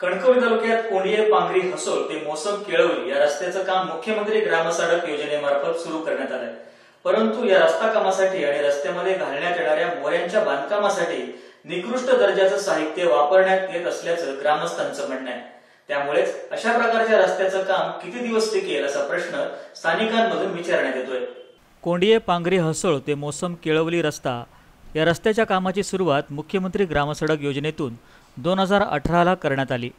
कणकवली तालुक्यात कोंडिये पांगरी हसोल ते मोसम केळवली या रस्त्याचं काम मुख्यमंत्री ग्रामसडक योजनेमार्फत सुरू करण्यात आलंय. परंतु या रस्ता कामासाठी आणि रस्त्यामध्ये घालण्यात येणाऱ्या मोऱ्यांच्या बांधकामासाठी निकृष्ट दर्जाचं साहित्य वापरण्यात येत असल्याचं ग्रामस्थांचं म्हणणं आहे. त्यामुळेच अशा प्रकारच्या रस्त्याचं काम किती दिवस टिकेल असा प्रश्न स्थानिकांमधून विचारण्यात येतोय. कोंडिये पांगरी हसोळ ते मोसम केळवली रस्ता या रस्त्याच्या कामाची सुरुवात मुख्यमंत्री ग्रामसडक योजनेतून दोन हजार अठराला करण्यात आली.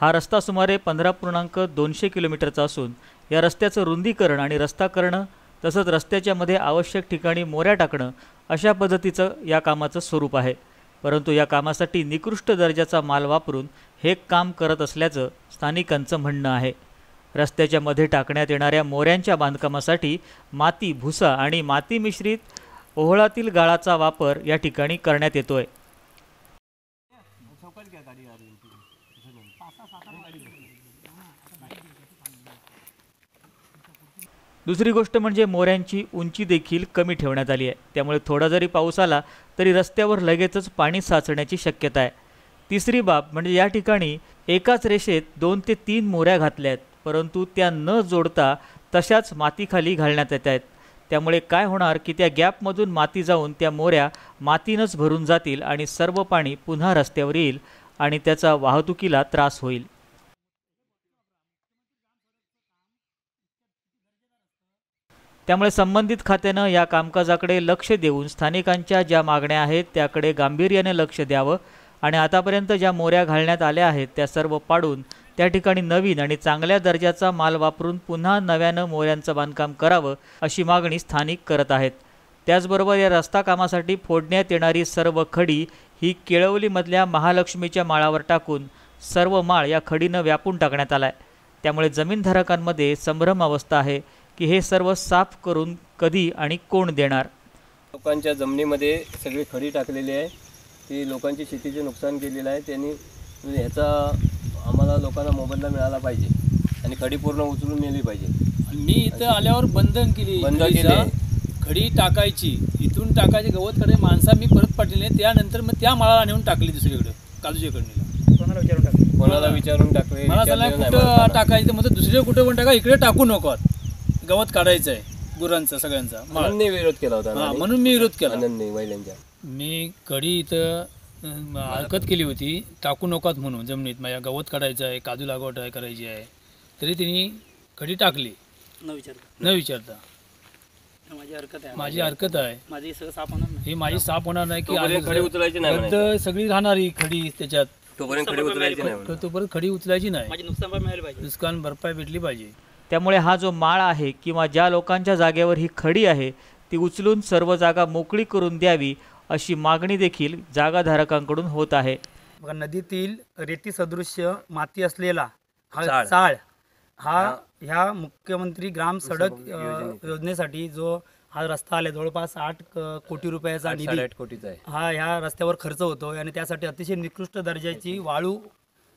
हा रस्ता सुमारे पंधरा पूर्णांक दोनशे किलोमीटरचा असून या रस्त्याचं रुंदीकरण आणि रस्ता करणं तसंच रस्त्याच्यामध्ये आवश्यक ठिकाणी मोऱ्या टाकणं अशा पद्धतीचं या कामाचं स्वरूप आहे. परंतु या कामासाठी निकृष्ट दर्जाचा माल वापरून हे काम करत असल्याचं स्थानिकांचं म्हणणं आहे. रस्त्याच्या मध्ये टाकण्यात येणाऱ्या मोऱ्यांच्या बांधकामासाठी माती भुसा आणि माती मिश्रित ओहळातील गाळाचा वापर या ठिकाणी करण्यात येतोय. दुसरी गोष्ट म्हणजे मोऱ्यांची उंची देखील कमी ठेवण्यात आली आहे. त्यामुळे थोडा जरी पाऊस आला तरी रस्त्यावर लगेचच पाणी साचण्याची शक्यता आहे. तिसरी बाब म्हणजे या ठिकाणी एकाच रेषेत दोन ते तीन मोऱ्या घातल्या आहेत. परंतु त्या न जोडता तशाच मातीखाली घालण्यात येत आहेत. त्यामुळे काय होणार की त्या गॅपमधून माती जाऊन त्या मोऱ्या मातीनंच भरून जातील आणि सर्व पाणी पुन्हा रस्त्यावर येईल. आणि त्याचा वाहतुकीला त्रास होईल. त्यामुळे संबंधित खात्यानं या कामकाजाकडे लक्ष देऊन स्थानिकांच्या ज्या मागण्या आहेत त्याकडे गांभीर्याने लक्ष द्यावं आणि आतापर्यंत ज्या मोऱ्या घालण्यात आल्या आहेत त्या सर्व पाडून त्या ठिकाणी नवीन आणि चांगल्या दर्जाचा माल वापरून पुन्हा नव्यानं मोऱ्यांचं बांधकाम करावं अशी मागणी स्थानिक करत आहेत. त्याचबरोबर या रस्ता कामासाठी फोडण्यात येणारी सर्व खडी ही केळवलीमधल्या महालक्ष्मीच्या माळावर टाकून सर्व माळ या खडीनं व्यापून टाकण्यात आलाय. त्यामुळे जमीनधारकांमध्ये संभ्रम अवस्था आहे की हे सर्व साफ करून कधी आणि कोण देणार? लोकांच्या जमिनीमध्ये सगळी खडी टाकलेली आहे. ती लोकांची शेतीचे नुकसान केलेलं आहे. त्यांनी ह्याचा आम्हाला लोकांना मोबदला मिळाला पाहिजे आणि खडी पूर्ण उचलून नेली पाहिजे. मी इथं आल्यावर बंधन केली. खडीचा. केली. खडी टाकायची इथून टाकायची गवत कडे माणसा मी परत पाठवले त्यानंतर मग त्या माळाला नेऊन टाकली दुसरीकडे काजूच्या कडनीला कोणाला विचारून टाकले? मला सांगा विचारलेलं नाही कुठं मला. टाकायचं म्हणजे दुसरीकडे कुठं पण टाका इकडे टाकू नको गवत काढायचं आहे गुरांचा सगळ्यांचा विरोध केला होता हा. म्हणून मी विरोध केला. महिलांच्या मी कडी इथं हरकत केली होती टाकू नकोत म्हणून जमिनीत. माझ्या गवत काढायचं आहे काजू लागवड आहे करायची आहे. तरी त्यांनी कडी टाकली. न विचारता न विचारता. माझी हरकत आहे. माझी हरकत आहे. माझी सगळं साफ होणार नाही. ही माझी साफ होणार नाही की तोपर्यंत खडी उचलायची नाही रद्द सगळी राहणार ही खडी त्याच्यात. तोपर्यंत खडी उचलायची नाही तर तोपर्यंत खडी उचलायची नाही. माझी नुकसान पण मिळाली पाहिजे. नुकसान भरपाई भेटली पाहिजे. त्यामुळे हा जो माळ आहे किंवा ज्या लोकांच्या जागेवर ही खडी आहे ती उचलून सर्व जागा मोकळी करून द्यावी अशी मागणी देखील जागाधारकांकडून होत आहे. बघा नदीतील रेती सदृश्य माती असलेला हा चाळ. चाळ हा ह्या मुख्यमंत्री ग्राम सडक अ, योजनेसाठी जो हा रस्ता आला जवळपास आठ क- कोटी रुपयाचा निधी साडेआठ कोटीचा आहे. हा ह्या रस्त्यावर खर्च होतो आणि त्यासाठी अतिशय निकृष्ट दर्जाची वाळू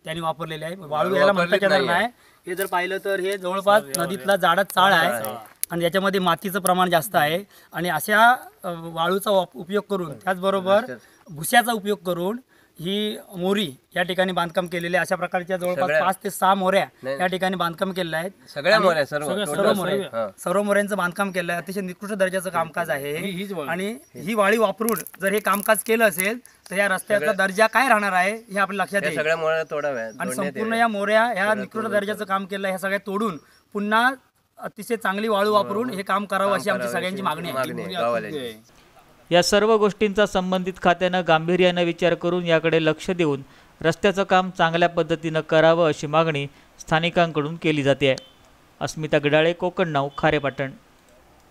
त्यांनी वापरलेली आहे. वाळू याला म्हणता येणार. नाही. हे जर पाहिलं तर हे जवळपास नदीतला जाडा चाळ आहे. आणि याच्यामध्ये मातीचं प्रमाण जास्त आहे. आणि अशा अ, वाळूचा वाप- उपयोग करून त्याचबरोबर भुस्याचा उपयोग करून ही मोरी या ठिकाणी बांधकाम केलेले आहे. अशा प्रकारच्या जवळपास सगळ्या- पाच ते सहा मोऱ्या नाही. या ठिकाणी बांधकाम केलेलं आहे सगळ्या आणि मोऱ्या, सर्व, total. मोऱ्या हा. सर्व मोऱ्यांचं बांधकाम केलं आहे अतिशय निकृष्ट दर्जाचं कामकाज आहे ही- हीच हे. वाळू. आणि ही वाळी वापरून जर हे कामकाज केलं असेल तर या रस्त्याचा दर्जा काय राहणार आहे हे आपल्या लक्षात त्या येईल सगळ्या मुळे तोडाव्या आणि संपूर्ण याव्या. या मोऱ्या ह्या निकृष्ट दर्जाचं काम केलं ह्या सगळ्या तोडून पुन्हा अतिशय चांगली वाळू वापरून हे काम करावं अशी आमची सगळ्यांची मागणी आहे मागणी आहे गावाल्यांची. या सर्व गोष्टींचा संबंधित खात्यानं गांभीर्यानं विचार करून याकडे लक्ष देऊन रस्त्याचं काम चांगल्या पद्धतीनं करावं अशी मागणी स्थानिकांकडून केली जाते. आहे अस्मिता गडाळे कोकण नाव खारेपाटण.